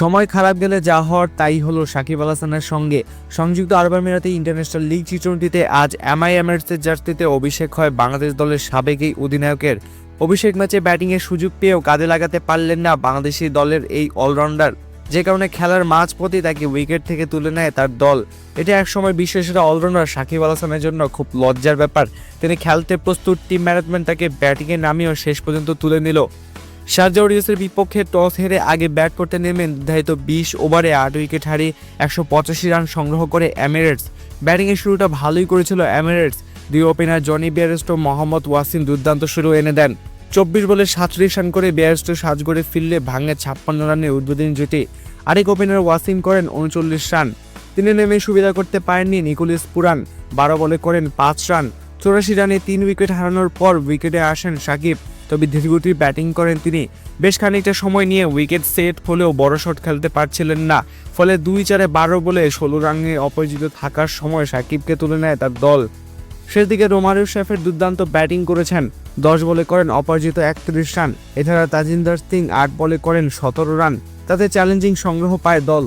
সময় খারাপ গেলে যা হওয়ার তাই হলো সাকিব আল হাসানের সঙ্গে। সংযুক্ত আরব আমিরাতে ইন্টারন্যাশনাল লিগ টি টোয়েন্টিতে আজ এমআই এমারেটসের জার্সিতে অভিষেক হয় বাংলাদেশ দলের সাবেক এই অধিনায়কের। অভিষেক ম্যাচে ব্যাটিংয়ের সুযোগ পেয়েও কাজে লাগাতে পারলেন না বাংলাদেশি দলের এই অলরাউন্ডার। যে কারণে খেলার মাঝপথে তাকে উইকেট থেকে তুলে নেয় তার দল। এটা একসময় বিশেষরা অলরাউন্ডার সাকিব আল হাসানের জন্য খুব লজ্জার ব্যাপার। তিনি খেলতে প্রস্তুত, টিম ম্যানেজমেন্ট তাকে ব্যাটিংয়ে নামিয়েও শেষ পর্যন্ত তুলে নিল। শারজা ওয়ারিয়র্সের বিপক্ষে টস হেরে আগে ব্যাট করতে নেমে নির্ধারিত বিশ ওভারে আট উইকেট হারিয়ে একশো পঁচাশি রান সংগ্রহ করে এমিরেটস। ব্যাটিংয়ের শুরুটা ভালোই করেছিল এমিরেটস। দুই opener Jonny Bairstow Mohammad Waseem দুর্দান্ত শুরু এনে দেন। চব্বিশ বলে সাতত্রিশ রান করে বিয়ারেস্টো সাজগড়ে ফিরলে ভাঙে ছাপ্পান্ন রানের উদ্বোধনী জুটি। আরেক ওপেনার ওয়াসিম করেন উনচল্লিশ রান। তিনি নেমে সুবিধা করতে পারেননি নিকোলিস পুরান। বারো বলে করেন পাঁচ রান। চৌরাশি রানে তিন উইকেট হারানোর পর উইকেটে আসেন সাকিব। তবে ধীরগতির ব্যাটিং করেন তিনি। বেশ খানিকটা সময় নিয়ে উইকেট সেট হলেও বড় শট খেলতে পারছিলেন না। ফলে দুই চারে বারো বলে ষোলো রানে অপরাজিত থাকার সময় সাকিবকে তুলে নেয় তার দল। শেষ দিকে রোমারিও শেফের দুর্দান্ত ব্যাটিং করেছেন। দশ বলে করেন অপরাজিত একত্রিশ রান। এছাড়া তাজিন্দার সিং আট বলে করেন সতেরো রান। তাতে চ্যালেঞ্জিং সংগ্রহ পায় দল।